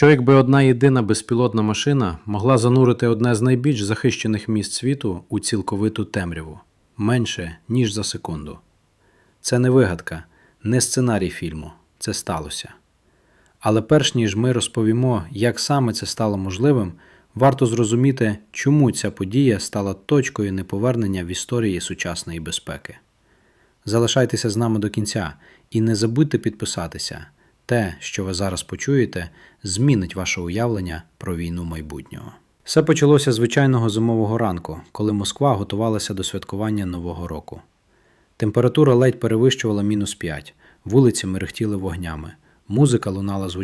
Що якби одна єдина безпілотна машина могла занурити одне з найбільш захищених міст світу у цілковиту темряву менше, ніж за секунду? Це не вигадка, не сценарій фільму, це сталося. Але перш ніж ми розповімо, як саме це стало можливим, варто зрозуміти, чому ця подія стала точкою неповернення в історії сучасної безпеки. Залишайтеся з нами до кінця і не забудьте підписатися. Те, що ви зараз почуєте, змінить ваше уявлення про війну майбутнього. Все почалося звичайного зимового ранку, коли Москва готувалася до святкування Нового року. Температура ледь перевищувала мінус 5, вулиці мерехтіли вогнями, музика лунала з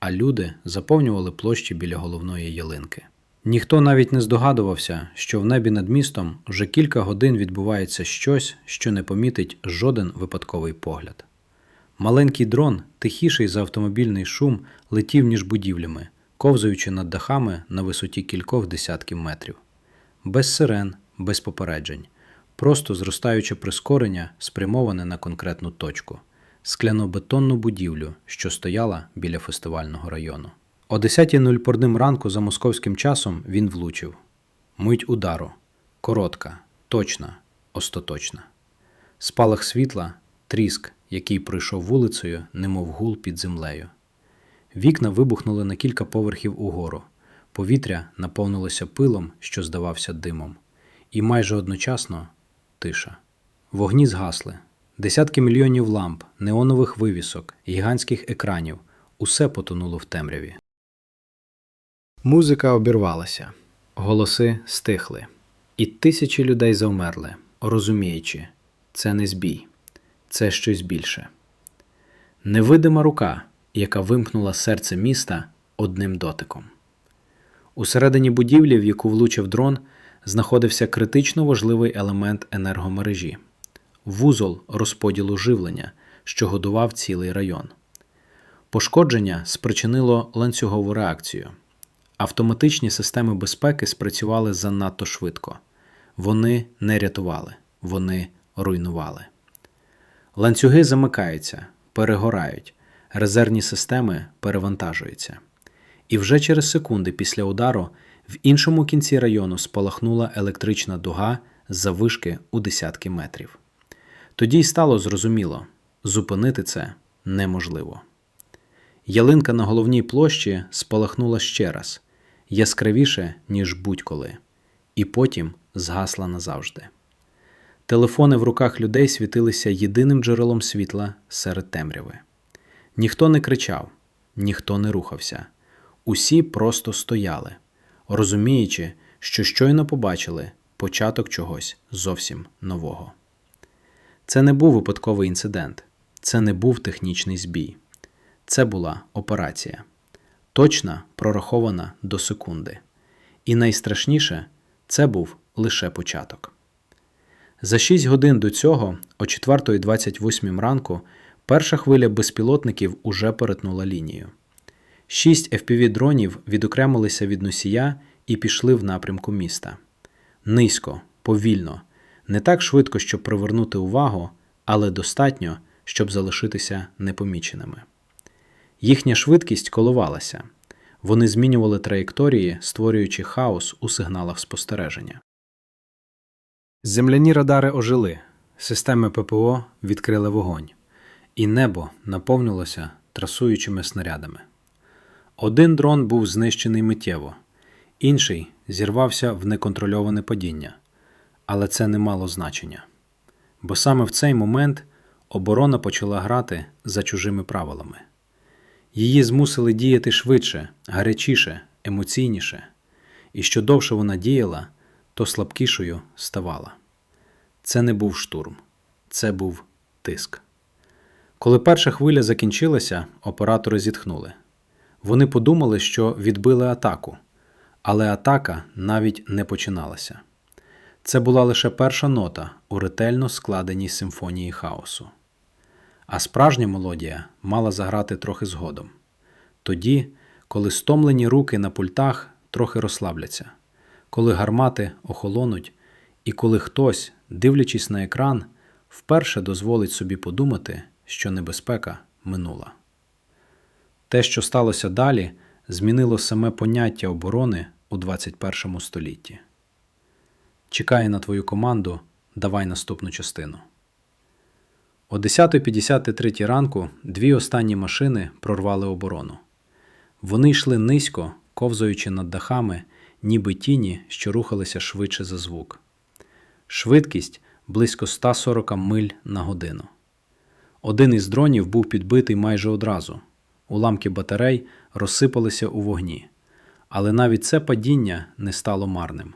а люди заповнювали площі біля головної ялинки. Ніхто навіть не здогадувався, що в небі над містом вже кілька годин відбувається щось, що не помітить жоден випадковий погляд. Маленький дрон, тихіший за автомобільний шум, летів між будівлями, ковзаючи над дахами на висоті кількох десятків метрів. Без сирен, без попереджень, просто зростаюче прискорення, спрямоване на конкретну точку скляно-бетонну будівлю, що стояла біля фестивального району. О 10.00 порним ранку за московським часом він влучив. Мить удару. Коротка, точна, остаточна. Спалах світла, тріск, який пройшов вулицею, немов гул під землею. Вікна вибухнули на кілька поверхів угору. Повітря наповнилося пилом, що здавався димом, і майже одночасно тиша. Вогні згасли. Десятки мільйонів ламп, неонових вивісок, гігантських екранів усе потонуло в темряві. Музика обірвалася, голоси стихли, і тисячі людей завмерли, розуміючи, це не збій, це щось більше. Невидима рука, яка вимкнула серце міста одним дотиком. Усередині будівлі, в яку влучив дрон, знаходився критично важливий елемент енергомережі вузол розподілу живлення, що годував цілий район. Пошкодження спричинило ланцюгову реакцію. Автоматичні системи безпеки спрацювали занадто швидко. Вони не рятували, вони руйнували. Ланцюги замикаються, перегорають, резервні системи перевантажуються. І вже через секунди після удару в іншому кінці району спалахнула електрична дуга з завишки у десятки метрів. Тоді й стало зрозуміло зупинити це неможливо. Ялинка на головній площі спалахнула ще раз яскравіше, ніж будь-коли, і потім згасла назавжди. Телефони в руках людей світилися єдиним джерелом світла серед темряви. Ніхто не кричав, ніхто не рухався. Усі просто стояли, розуміючи, що щойно побачили початок чогось зовсім нового. Це не був випадковий інцидент, це не був технічний збій. Це була операція, точна, прорахована до секунди. І найстрашніше це був лише початок. За 6 годин до цього, о 4.28 ранку, перша хвиля безпілотників уже перетнула лінію. Шість FPV-дронів відокремилися від носія і пішли в напрямку міста. Низько, повільно, не так швидко, щоб привернути увагу, але достатньо, щоб залишитися непоміченими. Їхня швидкість коливалася. Вони змінювали траєкторії, створюючи хаос у сигналах спостереження. Земляні радари ожили, системи ППО відкрили вогонь, і небо наповнилося трасуючими снарядами. Один дрон був знищений миттєво, інший зірвався в неконтрольоване падіння, але це не мало значення. Бо саме в цей момент оборона почала грати за чужими правилами. Її змусили діяти швидше, гарячіше, емоційніше, і що довше вона діяла, то слабкішою ставала. Це не був штурм, це був тиск. Коли перша хвиля закінчилася, оператори зітхнули. Вони подумали, що відбили атаку, але атака навіть не починалася. Це була лише перша нота у ретельно складеній симфонії хаосу. А справжня мелодія мала заграти трохи згодом. Тоді, коли стомлені руки на пультах трохи розслабляться, коли гармати охолонуть, і коли хтось, дивлячись на екран, вперше дозволить собі подумати, що небезпека минула. Те, що сталося далі, змінило саме поняття оборони у 21 столітті. Чекає на твою команду, давай наступну частину. О 10.53 ранку дві останні машини прорвали оборону. Вони йшли низько, ковзаючи над дахами, ніби тіні, що рухалися швидше за звук. Швидкість близько 140 миль на годину. Один із дронів був підбитий майже одразу. Уламки батарей розсипалися у вогні. Але навіть це падіння не стало марним.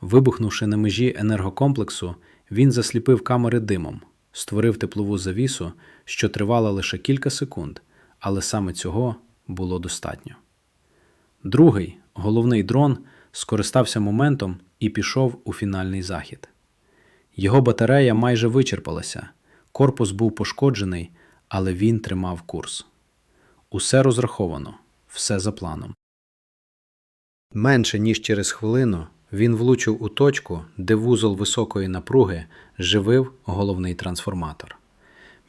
Вибухнувши на межі енергокомплексу, він засліпив камери димом, створив теплову завісу, що тривала лише кілька секунд, але саме цього було достатньо. Другий, головний дрон, скористався моментом і пішов у фінальний захід. Його батарея майже вичерпалася, корпус був пошкоджений, але він тримав курс. Усе розраховано, все за планом. Менше ніж через хвилину він влучив у точку, де вузол високої напруги живив головний трансформатор.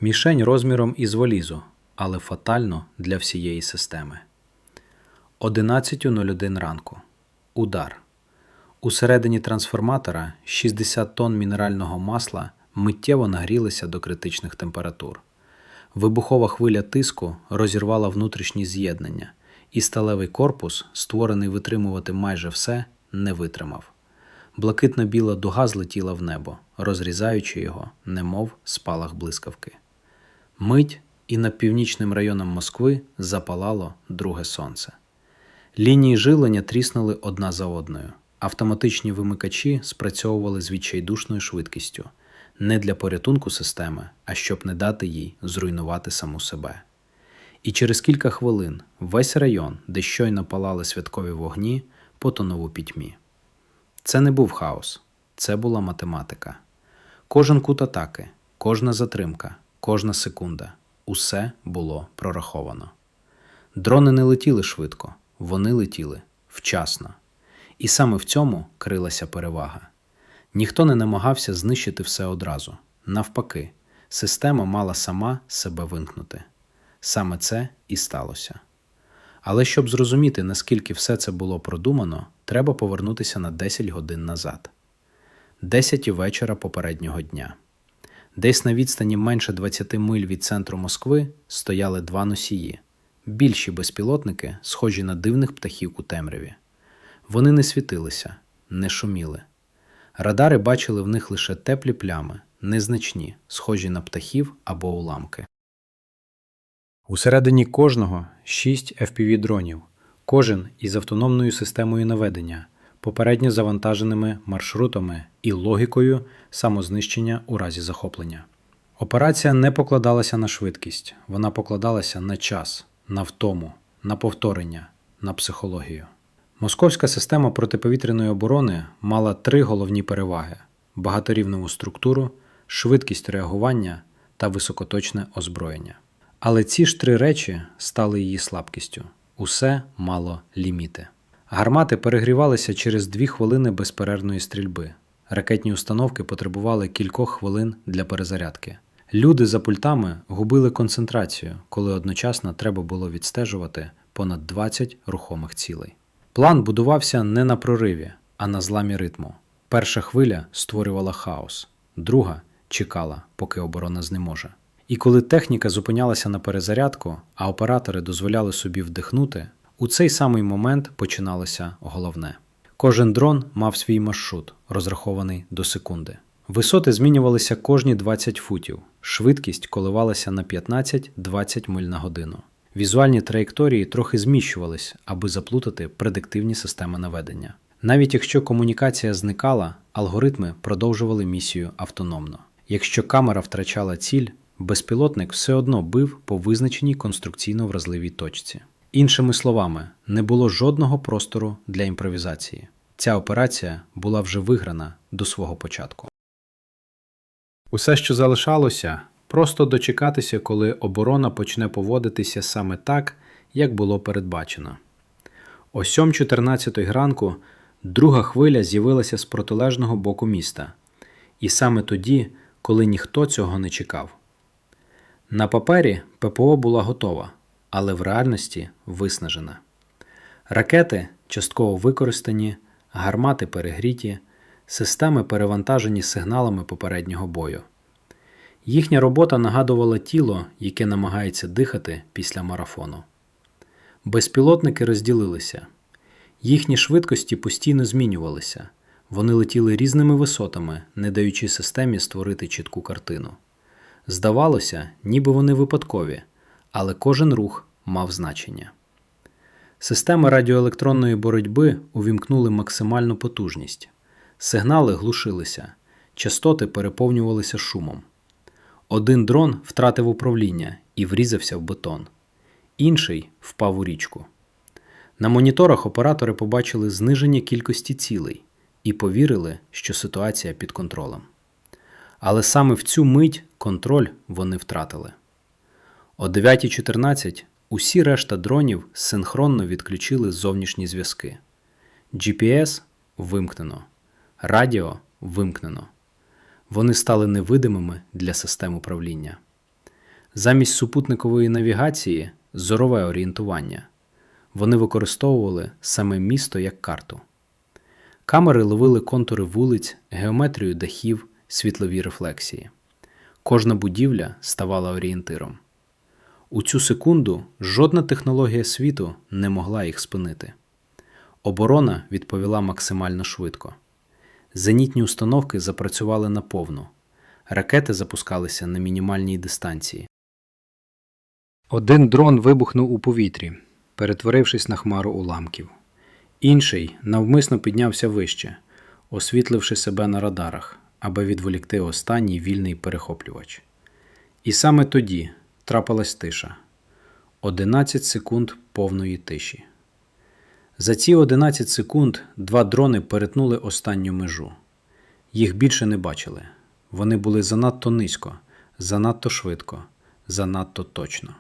Мішень розміром із валізу, але фатально для всієї системи. 11.01 ранку. Удар. Усередині трансформатора 60 тонн мінерального масла миттєво нагрілися до критичних температур. Вибухова хвиля тиску розірвала внутрішні з'єднання, і сталевий корпус, створений витримувати майже все, не витримав. Блакитно-біла дуга злетіла в небо, розрізаючи його, немов спалах блискавки. Мить і над північним районом Москви запалало друге сонце. Лінії жилення тріснули одна за одною. Автоматичні вимикачі спрацьовували з відчайдушною швидкістю не для порятунку системи, а щоб не дати їй зруйнувати саму себе. І через кілька хвилин весь район, де щойно палали святкові вогні, потонув у пітьмі. Це не був хаос, це була математика. Кожен кут атаки, кожна затримка, кожна секунда усе було прораховано. Дрони не летіли швидко, вони летіли вчасно. І саме в цьому крилася перевага. Ніхто не намагався знищити все одразу. Навпаки, система мала сама себе вимкнути. Саме це і сталося. Але щоб зрозуміти, наскільки все це було продумано, треба повернутися на 10 годин назад. 10 вечора попереднього дня. Десь на відстані менше 20 миль від центру Москви стояли два носії, більші безпілотники, схожі на дивних птахів у темряві. Вони не світилися, не шуміли. Радари бачили в них лише теплі плями, незначні, схожі на птахів або уламки. Усередині кожного шість FPV-дронів, кожен із автономною системою наведення, попередньо завантаженими маршрутами і логікою самознищення у разі захоплення. Операція не покладалася на швидкість, вона покладалася на час, на втому, на повторення, на психологію. Московська система протиповітряної оборони мала три головні переваги: багаторівневу структуру, швидкість реагування та високоточне озброєння. Але ці ж три речі стали її слабкістю. Усе мало ліміти. Гармати перегрівалися через дві хвилини безперервної стрільби. Ракетні установки потребували кількох хвилин для перезарядки. Люди за пультами губили концентрацію, коли одночасно треба було відстежувати понад 20 рухомих цілей. План будувався не на прориві, а на зламі ритму. Перша хвиля створювала хаос, друга чекала, поки оборона знеможе. І коли техніка зупинялася на перезарядку, а оператори дозволяли собі вдихнути, у цей самий момент починалося головне. Кожен дрон мав свій маршрут, розрахований до секунди. Висоти змінювалися кожні 20 футів, швидкість коливалася на 15-20 миль на годину. Візуальні траєкторії трохи зміщувались, аби заплутати предиктивні системи наведення. Навіть якщо комунікація зникала, алгоритми продовжували місію автономно. Якщо камера втрачала ціль, безпілотник все одно бив по визначеній конструкційно вразливій точці. Іншими словами, не було жодного простору для імпровізації. Ця операція була вже виграна до свого початку. Усе, що залишалося, просто дочекатися, коли оборона почне поводитися саме так, як було передбачено. О 7.14 ранку друга хвиля з'явилася з протилежного боку міста, і саме тоді, коли ніхто цього не чекав. На папері ППО була готова, але в реальності виснажена. Ракети частково використані, гармати перегріті, системи перевантажені сигналами попереднього бою. Їхня робота нагадувала тіло, яке намагається дихати після марафону. Безпілотники розділилися. Їхні швидкості постійно змінювалися. Вони летіли різними висотами, не даючи системі створити чітку картину. Здавалося, ніби вони випадкові, але кожен рух мав значення. Системи радіоелектронної боротьби увімкнули максимальну потужність. Сигнали глушилися, частоти переповнювалися шумом. Один дрон втратив управління і врізався в бетон, інший впав у річку. На моніторах оператори побачили зниження кількості цілей і повірили, що ситуація під контролем. Але саме в цю мить контроль вони втратили. О 9.14 усі решта дронів синхронно відключили зовнішні зв'язки. GPS вимкнено, радіо вимкнено. Вони стали невидимими для систем управління. Замість супутникової навігації зорове орієнтування. Вони використовували саме місто як карту. Камери ловили контури вулиць, геометрію дахів, світлові рефлексії. Кожна будівля ставала орієнтиром. У цю секунду жодна технологія світу не могла їх спинити. Оборона відповіла максимально швидко. Зенітні установки запрацювали наповну. Ракети запускалися на мінімальній дистанції. Один дрон вибухнув у повітрі, перетворившись на хмару уламків. Інший навмисно піднявся вище, освітливши себе на радарах, аби відволікти останній вільний перехоплювач. І саме тоді трапилась тиша 11 секунд повної тиші. За ці 11 секунд два дрони перетнули останню межу. Їх більше не бачили. Вони були занадто низько, занадто швидко, занадто точно.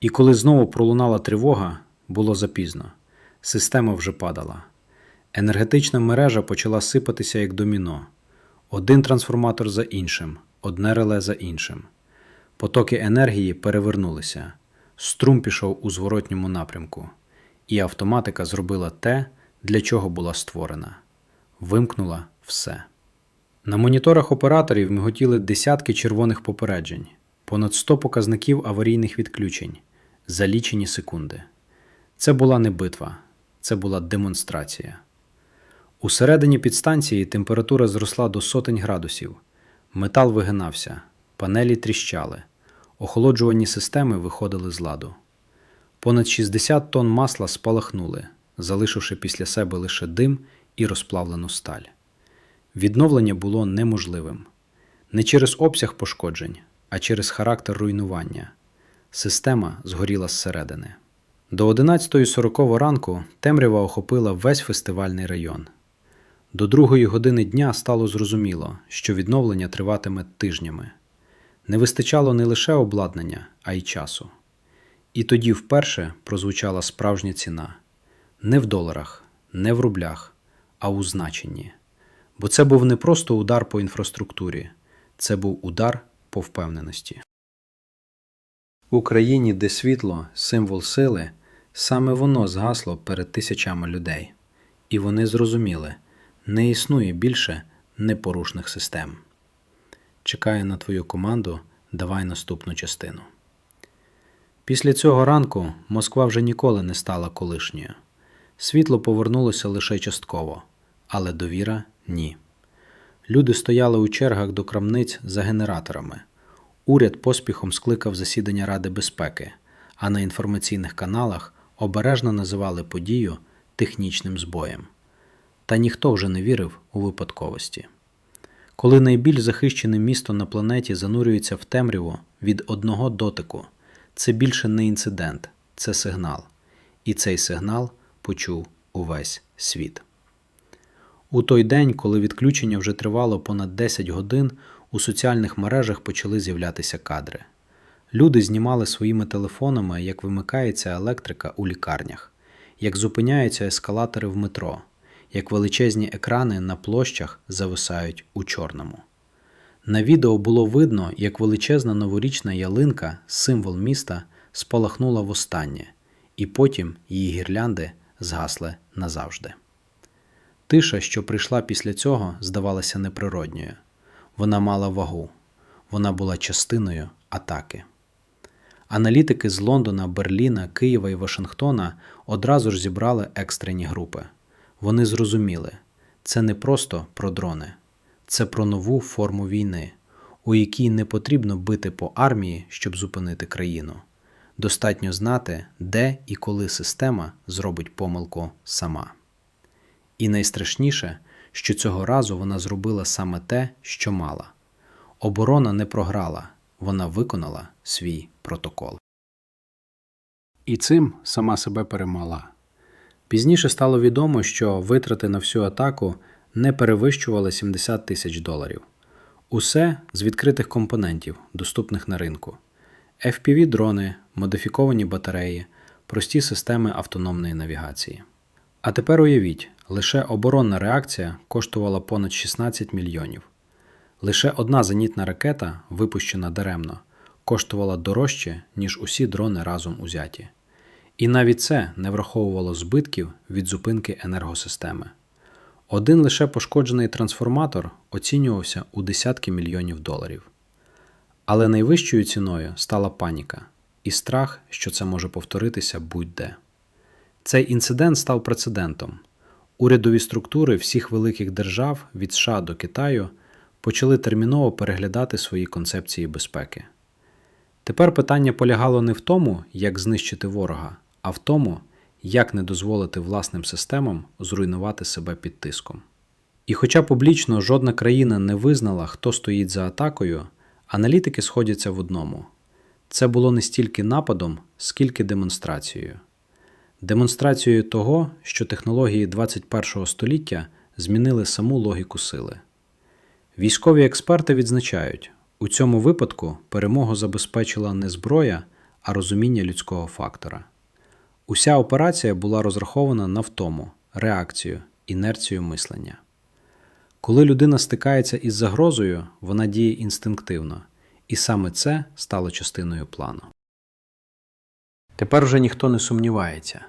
І коли знову пролунала тривога, було запізно. Система вже падала. Енергетична мережа почала сипатися як доміно. Один трансформатор за іншим, одне реле за іншим. Потоки енергії перевернулися. Струм пішов у зворотньому напрямку, і автоматика зробила те, для чого була створена вимкнула все. На моніторах операторів миготіли десятки червоних попереджень, понад 100 показників аварійних відключень за лічені секунди. Це була не битва, це була демонстрація. Усередині підстанції температура зросла до сотень градусів, метал вигинався, панелі тріщали, охолоджувальні системи виходили з ладу. Понад 60 тонн масла спалахнули, залишивши після себе лише дим і розплавлену сталь. Відновлення було неможливим не через обсяг пошкоджень, а через характер руйнування. Система згоріла зсередини. До 11.40 ранку темрява охопила весь фестивальний район. До другої години дня стало зрозуміло, що відновлення триватиме тижнями. Не вистачало не лише обладнання, а й часу. І тоді вперше прозвучала справжня ціна не в доларах, не в рублях, а у значенні. Бо це був не просто удар по інфраструктурі, це був удар по впевненості. В Україні, де світло, символ сили, саме воно згасло перед тисячами людей, і вони зрозуміли, не існує більше непорушних систем. Чекаю на твою команду, давай наступну частину. Після цього ранку Москва вже ніколи не стала колишньою. Світло повернулося лише частково, але довіра ні. Люди стояли у чергах до крамниць за генераторами. Уряд поспіхом скликав засідання Ради безпеки, а на інформаційних каналах обережно називали подію технічним збоєм. Та ніхто вже не вірив у випадковості. Коли найбільш захищене місто на планеті занурюється в темряву від одного дотику, це більше не інцидент, це сигнал. І цей сигнал почув увесь світ. У той день, коли відключення вже тривало понад 10 годин, у соціальних мережах почали з'являтися кадри. Люди знімали своїми телефонами, як вимикається електрика у лікарнях, як зупиняються ескалатори в метро, як величезні екрани на площах зависають у чорному. На відео було видно, як величезна новорічна ялинка, символ міста, спалахнула востаннє, і потім її гірлянди згасли назавжди. Тиша, що прийшла після цього, здавалася неприродньою. Вона мала вагу, вона була частиною атаки. Аналітики з Лондона, Берліна, Києва і Вашингтона одразу ж зібрали екстрені групи. Вони зрозуміли, це не просто про дрони, це про нову форму війни, у якій не потрібно бити по армії, щоб зупинити країну. Достатньо знати, де і коли система зробить помилку сама. І найстрашніше, що цього разу вона зробила саме те, що мала. Оборона не програла, вона виконала свій протокол. І цим сама себе перемогла. Пізніше стало відомо, що витрати на всю атаку не перевищували 70 тисяч доларів. Усе з відкритих компонентів, доступних на ринку: FPV-дрони, модифіковані батареї, прості системи автономної навігації. А тепер уявіть, лише оборонна реакція коштувала понад 16 мільйонів. Лише одна зенітна ракета, випущена даремно, коштувала дорожче, ніж усі дрони разом узяті. І навіть це не враховувало збитків від зупинки енергосистеми. Один лише пошкоджений трансформатор оцінювався у десятки мільйонів доларів. Але найвищою ціною стала паніка і страх, що це може повторитися будь-де. Цей інцидент став прецедентом. Урядові структури всіх великих держав від США до Китаю почали терміново переглядати свої концепції безпеки. Тепер питання полягало не в тому, як знищити ворога, а в тому, як не дозволити власним системам зруйнувати себе під тиском. І хоча публічно жодна країна не визнала, хто стоїть за атакою, аналітики сходяться в одному: це було не стільки нападом, скільки демонстрацією. Демонстрацією того, що технології 21 століття змінили саму логіку сили. Військові експерти відзначають, у цьому випадку перемогу забезпечила не зброя, а розуміння людського фактора. Уся операція була розрахована на втому, реакцію, інерцію мислення. Коли людина стикається із загрозою, вона діє інстинктивно, і саме це стало частиною плану. Тепер вже ніхто не сумнівається.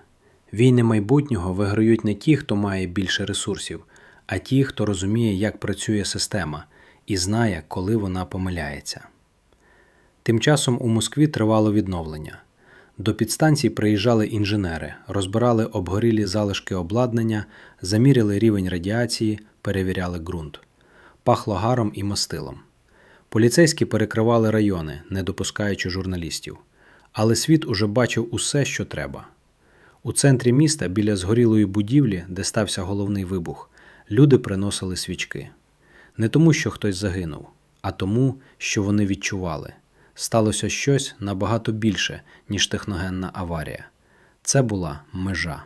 Війни майбутнього виграють не ті, хто має більше ресурсів, а ті, хто розуміє, як працює система, і знає, коли вона помиляється. Тим часом у Москві тривало відновлення. До підстанцій приїжджали інженери, розбирали обгорілі залишки обладнання, заміряли рівень радіації, перевіряли ґрунт. Пахло гаром і мастилом. Поліцейські перекривали райони, не допускаючи журналістів. Але світ уже бачив усе, що треба. У центрі міста, біля згорілої будівлі, де стався головний вибух, люди приносили свічки. Не тому, що хтось загинув, а тому, що вони відчували. Сталося щось набагато більше, ніж техногенна аварія. Це була межа.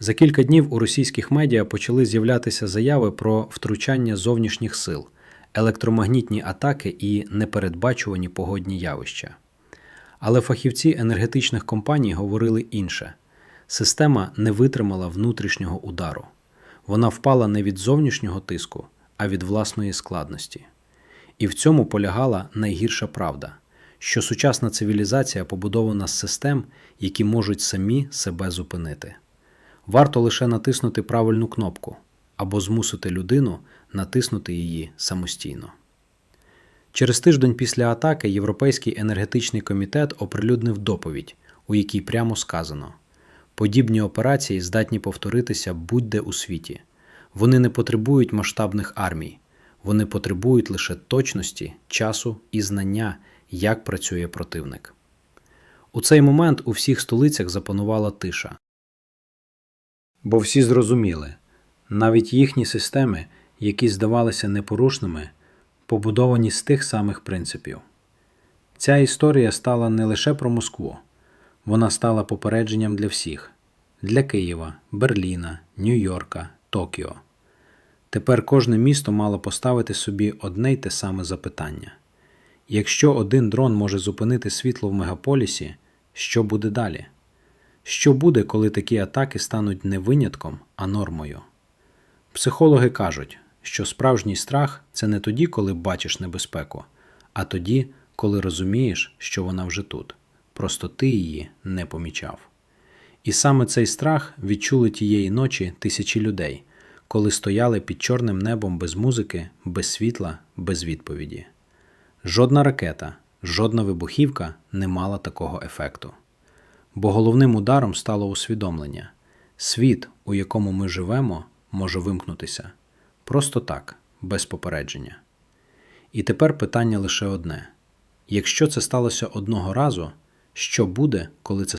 За кілька днів у російських медіа почали з'являтися заяви про втручання зовнішніх сил, електромагнітні атаки і непередбачувані погодні явища. Але фахівці енергетичних компаній говорили інше: система не витримала внутрішнього удару. Вона впала не від зовнішнього тиску, а від власної складності. І в цьому полягала найгірша правда, що сучасна цивілізація побудована з систем, які можуть самі себе зупинити. Варто лише натиснути правильну кнопку або змусити людину натиснути її самостійно. Через тиждень після атаки Європейський енергетичний комітет оприлюднив доповідь, у якій прямо сказано: подібні операції здатні повторитися будь-де у світі. Вони не потребують масштабних армій, вони потребують лише точності, часу і знання, як працює противник. У цей момент у всіх столицях запанувала тиша. Бо всі зрозуміли навіть їхні системи, які здавалися непорушними, побудовані з тих самих принципів. Ця історія стала не лише про Москву, вона стала попередженням для всіх для Києва, Берліна, Нью-Йорка, Токіо. Тепер кожне місто мало поставити собі одне й те саме запитання якщо один дрон може зупинити світло в мегаполісі, що буде далі? Що буде, коли такі атаки стануть не винятком, а нормою? Психологи кажуть, що справжній страх це не тоді, коли бачиш небезпеку, а тоді, коли розумієш, що вона вже тут, просто ти її не помічав. І саме цей страх відчули тієї ночі тисячі людей, коли стояли під чорним небом без музики, без світла, без відповіді. Жодна ракета, жодна вибухівка не мала такого ефекту. Бо головним ударом стало усвідомлення світ, у якому ми живемо, може вимкнутися просто так, без попередження. І тепер питання лише одне: якщо це сталося одного разу, що буде, коли це